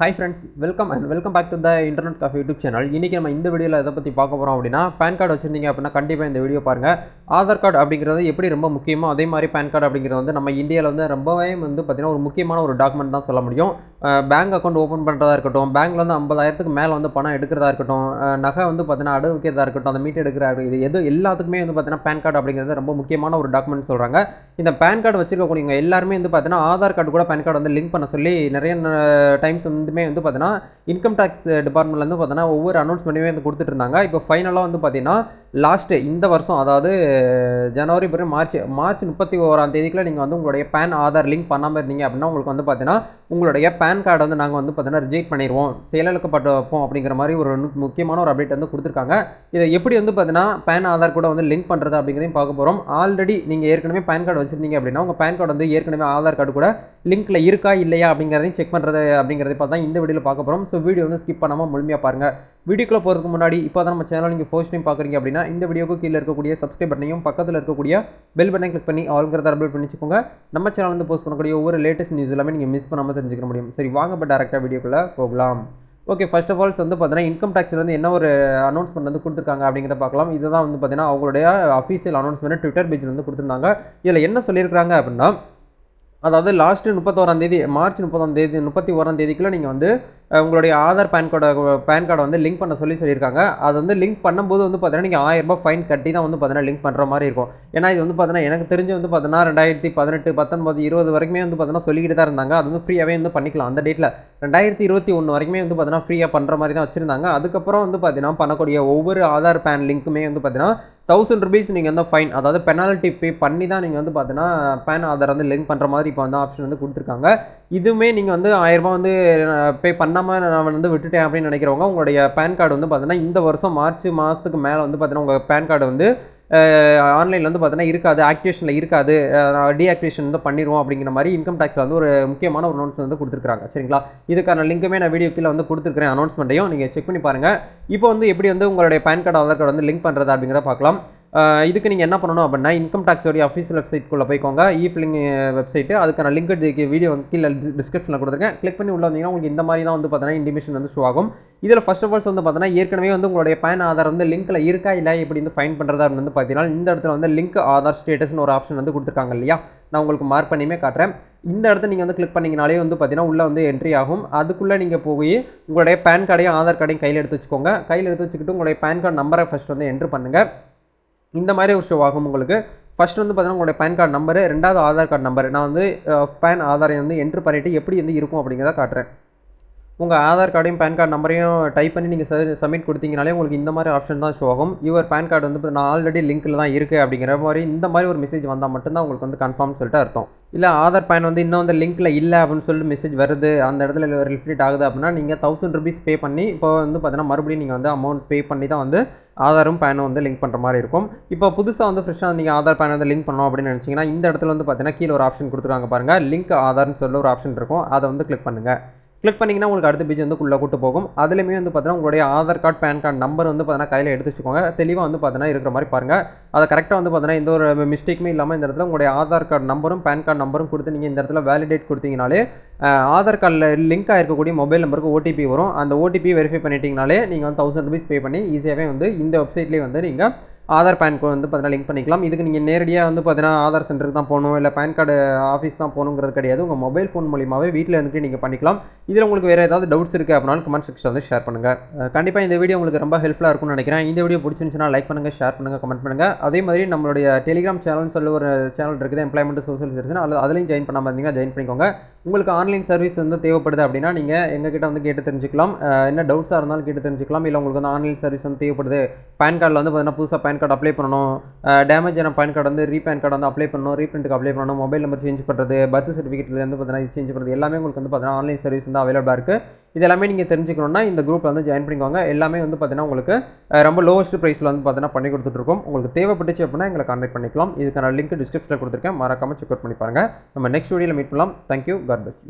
Hi friends welcome and welcome back to the internet coffee YouTube channel இன்றைக்கி நம்ம இந்த வீடியோவில் எதை பற்றி பார்க்க போகிறோம் அப்படின்னா பேன் கார்டு வச்சுருந்தீங்க அப்படின்னா கண்டிப்பாக இந்த வீடியோ பாருங்கள் ஆதார் கார்டு அப்படிங்கிறது எப்படி ரொம்ப முக்கியமோ அதே மாதிரி பேன் கார்டு அப்படிங்கிறது வந்து நம்ம இந்தியாவில் வந்து ரொம்பவே வந்து பார்த்திங்கன்னா ஒரு முக்கியமான ஒரு டாக்குமெண்ட் தான் சொல்ல முடியும். பேங்க் அக்கௌண்ட் ஓப்பன் பண்ணுறதா இருக்கட்டும் பேங்க்கில் வந்து ஐம்பதாயிரத்துக்கு மேலே வந்து பணம் எடுக்கிறதா இருக்கட்டும் நகை வந்து பார்த்தீங்கன்னா அடகு வைக்கிறதா இருக்கட்டும் அந்த மீட் எடுக்கிறதா இது எது எல்லாத்துக்குமே வந்து பார்த்தீங்கன்னா பேன் கார்டு அப்படிங்கிறது ரொம்ப முக்கியமான ஒரு டாக்குமெண்ட் சொல்கிறாங்க இந்த பேன் கார்டு வச்சிருக்கக்கூடியவங்க எல்லாருமே வந்து பார்த்தீங்கன்னா ஆதார் கார்டு கூட பேன் கார்டு வந்து லிங்க் பண்ண சொல்லி நிறைய டைம்ஸ் வந்துமே வந்து பார்த்தீங்கன்னா இன்கம் டேக்ஸ் டிபார்ட்மெண்ட்லேருந்து பார்த்தீங்கன்னா ஒவ்வொரு அனௌன்ஸ்மெண்ட்டுமே வந்து கொடுத்துட்டு இருந்தாங்க. இப்போ ஃபைனலாக வந்து பார்த்தீங்கன்னா லாஸ்ட்டு இந்த வருஷம் அதாவது ஜனவரி பிறகு மார்ச் மார்ச் முப்பத்தி ஓராம் தேதிக்குள்ள நீங்கள் வந்து உங்களுடைய பேன் ஆதார் லிங்க் பண்ணாமல் இருந்தீங்க அப்படின்னா உங்களுக்கு வந்து பார்த்தீங்கன்னா உங்களுடைய பேன் கார்டை வந்து நாங்கள் வந்து பார்த்தீங்கன்னா ரிஜெக்ட் பண்ணிடுவோம் செயலுக்கப்பட்டு வைப்போம் அப்படிங்கிற மாதிரி ஒரு முக்கியமான ஒரு அப்டேட் வந்து கொடுத்துருக்காங்க. இதை எப்படி வந்து பார்த்தீங்கன்னா பேன் ஆதார் கூட வந்து லிங்க் பண்ணுறது அப்படிங்கிறதையும் பார்க்க போகிறோம் ஆல்ரெடி நீங்கள் ஏற்கனவே பேன் கார்டு வச்சுருந்தீங்க அப்படின்னா உங்கள் பேன் கார்டு வந்து ஏற்கனவே ஆதார் கார்டு கூட லிங்க்கில் இருக்கா இல்லையா அப்படிங்கிறதையும் செக் பண்ணுறது அப்படிங்கிறத பார்த்தா இந்த வீடியோவில் பார்க்க போகிறோம் ஸோ வீடியோ வந்து ஸ்கிப் பண்ணாமல் முழுமையாக பாருங்கள் வீடியோக்குள்ளே போகிறதுக்கு முன்னாடி இப்போ தான் நம்ம சேனல் நீங்கள் ஃபர்ஸ்ட் டைம் பார்க்குறீங்க அப்படின்னா இந்த வீடியோக்கு கீழே இருக்கக்கூடிய சப்ஸ்கிரைப் பட்டனையும் பக்கத்தில் இருக்கக்கூடிய பெல் பட்டனை கிளிக் பண்ணி ஆளுங்கிறத அப்டேட் பண்ணி வச்சுக்கோங்க நம்ம சேனல் வந்து போஸ்ட் பண்ணக்கூடிய ஒவ்வொரு லேட்டஸ்ட் நியூஸ் எல்லாமே நீங்கள் மிஸ் பண்ணாமல் தெரிஞ்சுக்க முடியும். சரி வாங்க இப்போ டேரெக்டாக வீடியோக்குள்ளே போகலாம். ஓகே ஃபர்ஸ்ட் ஆஃப் ஆல்ஸ் வந்து பார்த்தீங்கன்னா இன்கம் டேக்ஸ்ல வந்து என்ன ஒரு அனௌன்ஸ்மெண்ட் வந்து கொடுத்துருக்காங்க அப்படிங்கிறத பார்க்கலாம் இதுதான் வந்து பார்த்தீங்கன்னா அவங்களுடைய அஃபீஷியல் அனௌன்ஸ்மெண்ட் ட்விட்டர் பேஜில் வந்து கொடுத்துருந்தாங்க. இதில் என்ன சொல்லியிருக்காங்க அப்படின்னா அதாவது லாஸ்ட்டு முப்பத்தோராம் தேதி மார்ச் முப்பதாம் தேதி முப்பத்தி ஓராம் தேதிக்குள்ளே நீங்கள் வந்து உங்களுடைய ஆதார் பேன் கார்டை பேன் கார்டை வந்து லிங்க் பண்ண சொல்லி சொல்லியிருக்காங்க. அது வந்து லிங்க் பண்ணும்போது வந்து பார்த்தீங்கன்னா நீங்கள் ஆயிரம் ரூபாய் ஃபைன் கட்டி தான் வந்து பார்த்தீங்கன்னா லிங்க் பண்ணுற மாதிரி இருக்கும். ஏன்னா இது வந்து பார்த்தீங்கன்னா எனக்கு தெரிஞ்சு வந்து பார்த்தீங்கன்னா ரெண்டாயிரத்தி பதினெட்டு பத்தொன்பது இருபது வரைக்குமே வந்து பார்த்தீங்கன்னா சொல்லிக்கிட்டு தான் இருந்தாங்க. அது வந்து ஃப்ரீயாகவே வந்து பண்ணிக்கலாம். அந்த டேட்டில் ரெண்டாயிரத்தி இருபத்தி ஒன்று வரைக்குமே வந்து பார்த்தீங்கன்னா ஃப்ரீயாக பண்ணுற மாதிரி தான் வச்சுருந்தாங்க. அதுக்கப்புறம் வந்து பார்த்தீங்கன்னா பண்ணக்கூடிய ஒவ்வொரு ஆதார் பேன் லிங்க்குமே வந்து பார்த்தீங்கன்னா தௌசண்ட் ருபீஸ் நீங்கள் வந்து ஃபைன் அதாவது பெனால்ட்டி பே பண்ணி தான் நீங்கள் வந்து பார்த்தீங்கன்னா பேன் ஆதார் வந்து லிங்க் பண்ணுற மாதிரி இப்போ வந்து ஆப்ஷன் வந்து கொடுத்துருக்காங்க. இதுவுமே நீங்கள் வந்து ஆயிரரூபா வந்து பே பண்ணாமல் நான் வந்து விட்டுட்டேன் அப்படின்னு நினைக்கிறவங்க உங்களுடைய பேன் கார்டு வந்து பார்த்தீங்கன்னா இந்த வருஷம் மார்ச் மாதத்துக்கு மேலே வந்து பார்த்தீங்கன்னா உங்கள் பேன் கார்டு வந்து ஆன்லைனில் வந்து பார்த்தீங்கன்னா இருக்காது ஆக்டிவேஷனில் இருக்காது. டீஆக்டிவேஷன் வந்து பண்ணிடுவோம் அப்படிங்கிற மாதிரி இன்கம் டேக்ஸில் வந்து ஒரு முக்கியமான ஒரு அனௌன்ஸ் வந்து கொடுத்துருக்காங்க சரிங்களா? இதுக்கான லிங்க்குமே நான் வீடியோ கீழே வந்து கொடுத்துருக்கிறேன் அனௌன்ஸ்மெண்ட்டையும் நீங்கள் செக் பண்ணி பாருங்கள் இப்போ வந்து எப்படி வந்து உங்களுடைய பேன் கார்டு ஆதார் கார்டு வந்து லிங்க் பண்ணுறது அப்படிங்கிறத பார்க்கலாம். இதுக்கு நீங்கள் என்ன பண்ணணும் அப்படின்னா இன்கம் டேக்ஸோடைய அஃபீஷியல் வெப்சைட்குள்ளே போய்க்கோங்க. இ ஃபில்லிங் வெப்சைட்டு அதுக்கான லிங்க் வீடியோ வந்து கீழே டிஸ்கிரிப்ஷனில் கொடுத்துருக்கேன். கிளிக் பண்ணி உள்ள வந்தீங்கன்னா உங்களுக்கு இந்த மாதிரி தான் வந்து பார்த்தீங்கன்னா இன்டிமேஷன் வந்து ஷோ ஆகும். இதில் ஃபஸ்ட் ஆஃப் ஆல்ஸ் வந்து பார்த்தீங்கன்னா ஏற்கனவே வந்து உங்களுடைய பேன் ஆதார் வந்து லிங்க்கில் இருக்கா இல்லை எப்படி வந்து ஃபைன் பண்ணுறதா வந்து பார்த்தீங்கன்னா இந்த இடத்துல வந்து லிங்க் ஆதார் ஸ்டேட்டஸ்னு ஒரு ஆப்ஷன் வந்து கொடுத்துருக்காங்க இல்லையா? நான் உங்களுக்கு மார்க் பண்ணியுமே காட்டுறேன். இந்த இடத்த நீங்கள் வந்து கிளிக் பண்ணிங்கனாலே வந்து பார்த்தீங்கன்னா உள்ளே வந்து என்ட்ரி ஆகும். அதுக்குள்ளே நீங்கள் போய் உங்களுடைய பேன் கார்டையும் ஆதார் கார்டையும் கையில் எடுத்து வச்சுக்கோங்க. கையில் எடுத்து வச்சுக்கிட்டு உங்களுடைய பேன் கார்டு நம்பரை ஃபஸ்ட் வந்து என்ட்ரு பண்ணுங்கள் இந்த மாதிரி ஒரு ஷோ ஆகும் உங்களுக்கு. ஃபர்ஸ்ட் வந்து பார்த்தீங்கன்னா உங்களுடைய பேன் கார்டு நம்பரு ரெண்டாவது ஆதார் கார்டு நம்பர் நான் வந்து பேன் ஆதாரை வந்து என்ட்ரு பண்ணிவிட்டு எப்படி வந்து இருக்கும் அப்படிங்கிறத காட்டுறேன். உங்கள் ஆதார் கார்டையும் பேன் கார்டு நம்பரையும் டைப் பண்ணி நீங்கள் சப்மிட் கொடுத்தீங்கனாலே உங்களுக்கு இந்த மாதிரி ஆப்ஷன் தான் ஷோ ஆகும். யுவர் பேன் கார்டு வந்து நான் ஆல்ரெடி லிங்க்கில் தான் இருக்குது அப்படிங்கிற மாதிரி இந்த மாதிரி ஒரு மெசேஜ் வந்தால் மட்டும்தான் உங்களுக்கு வந்து கன்ஃபார்ம் சொல்லிட்டு அர்த்தம். இல்லை ஆதார் பேன் வந்து இன்னும் வந்து லிங்க்கில் இல்லை அப்படின்னு சொல்லிட்டு மெசேஜ் வருது அந்த இடத்துல ரிஃப்ளெக்ட் ஆகுது அப்படின்னா நீங்கள் தௌசண்ட் ருபீஸ் பே பண்ணி இப்போ வந்து பார்த்தீங்கன்னா மறுபடியும் நீங்கள் வந்து அமௌண்ட் பே பண்ணி தான் வந்து ஆதாரும் பேனும் வந்து லிங்க் பண்ணுற மாதிரி இருக்கும். இப்போ புதுசாக வந்து ஃப்ரெஷ்ஷாக நீங்கள் ஆதார் பேன் வந்து லிங்க் பண்ணணும் அப்படின்னு நினச்சிங்கன்னா இந்த இடத்துல வந்து பார்த்தீங்கன்னா கீழே ஒரு ஆப்ஷன் கொடுத்துருக்காங்க பாருங்கள் லிங்க் ஆதார்னு சொல்ல ஒரு ஆப்ஷன் இருக்கும். அதை வந்து கிளிக் பண்ணுங்கள் கிளிக் பண்ணிங்கன்னா உங்களுக்கு அடுத்த பேஜ் வந்து உள்ளே கூட்டு போகும். அதுலேயுமே வந்து பார்த்தீங்கன்னா உங்களுடைய Aadhaar card PAN card number வந்து பார்த்தீங்கன்னா கையில் எடுத்து வச்சுக்கோங்க. தெளிவாக வந்து பார்த்தீங்கன்னா இருக்கிற மாதிரி பாருங்கள் அதை கரெக்டாக வந்து பார்த்தீங்கன்னா எந்த ஒரு மிஸ்டேக்குமே இல்லாமல் இந்த இடத்துல உங்களுடைய ஆதார் கார்டு நம்பரும் பேன் கார்டு நம்பரும் கொடுத்து நீங்கள் இந்த இடத்துல வேலிடேட் கொடுத்தீங்கனாலே ஆதார் கார்டில் லிங்க் ஆகிருக்கக்கூடிய மொபைல் நம்பருக்கு ஓடிபி வரும். அந்த ஓடிபி வெரிஃபை பண்ணிட்டீங்கனாலே நீங்கள் வந்து தௌசண்ட் ருபீஸ் பே பண்ணி ஈஸியாகவே வந்து இந்த வெப்சைட்லேயே வந்து நீங்கள் ஆதார் பேன் வந்து பார்த்தீங்கன்னா லிங்க் பண்ணிக்கலாம். இதுக்கு நீங்கள் நேரடியாக வந்து பார்த்தீங்கன்னா ஆதார் சென்டருக்கு தான் போகணும். இல்லை பேன் கார்டு ஆஃபீஸ் தான் போகணுங்கிறது கிடையாது. உங்கள் மொபைல் ஃபோன் மூலியமாகவே வீட்டில் இருந்துட்டு நீங்கள் பண்ணிக்கலாம். இதில் உங்களுக்கு வேறு ஏதாவது டவுட்ஸ் இருக்குது அப்படின்னாலும் கமெண்ட் செக்ஷன் வந்து ஷேர் பண்ணுங்கள் கண்டிப்பாக இந்த வீடியோ உங்களுக்கு ரொம்ப ஹெல்ப்ஃபுல்லாக இருக்கும்னு நினைக்கிறேன். இந்த வீடியோ பிடிச்சிருந்துச்சுன்னா லைக் பண்ணுங்கள் ஷேர் பண்ணுங்கள் கமெண்ட் பண்ணுங்கள் அதே மாதிரி நம்மளுடைய டெலிகிராம் சேனல்னு சொல்லி ஒரு சேனல் இருக்குது. எம்ப்ளாய்மெண்ட் சோசியல் சர்வீஸ் அதில் அதுலேயும் ஜாயின் பண்ணாமல் இருந்தீங்கன்னா ஜாயின் பண்ணிக்கோங்க. உங்களுக்கு ஆன்லைன் சர்வீஸ் வந்து தேவைப்படுது அப்படின்னா நீங்கள் எங்ககிட்ட வந்து கேட்டு தெரிஞ்சுக்கலாம். என்ன டவுட்ஸாக இருந்தாலும் கேட்டு தெரிஞ்சுக்கலாம். இல்லை உங்களுக்கு வந்து ஆன்லைன் சர்வீஸ் வந்து தேவைப்படுது. பேன் கார்டில் வந்து பார்த்தீங்கன்னா புதுசாக பேன் கார்டு அப்ளை பண்ணணும். டேமேஜ் ஆன பேன் கார்டு வந்து ரீபேன் கார்டு வந்து அப்ளை பண்ணணும். ரீப்ரிண்ட்டுக்கு அப்ளை பண்ணணும். மொபைல் நம்பர் சேஞ்ச் பண்ணுறது பர்த் சர்டிஃபிகேட்லேருந்து பார்த்தீங்கன்னா சேஞ்ச் பண்ணுறது எல்லாமே உங்களுக்கு வந்து பார்த்தீங்கன்னா ஆன்லைன் சர்வீஸ் வந்து அவைலபிளாக இருக்குது இது எல்லாமே நீங்கள் தெரிஞ்சுக்கணும்னா இந்த குரூப்பில் வந்து ஜாயின் பண்ணிக்கோங்க. எல்லாமே வந்து பார்த்தீங்கன்னா உங்களுக்கு ரொம்ப லோவஸ்ட் ப்ரைஸில் வந்து பார்த்தீங்கன்னா பண்ணி கொடுத்துட்ருக்கோம் உங்களுக்கு தேவைப்பட்டுச்சு அப்படின்னா எங்களை கான்டாக்ட் பண்ணிக்கலாம். இதுக்கான லிங்க் டிஸ்கிரிப்ஷனில் கொடுத்துருக்கேன். மறக்காமல் செக் அவுட் பண்ணி பாருங்கள் நம்ம நெக்ஸ்ட் வீடியோவில் மீட் பண்ணலாம். Thank you God bless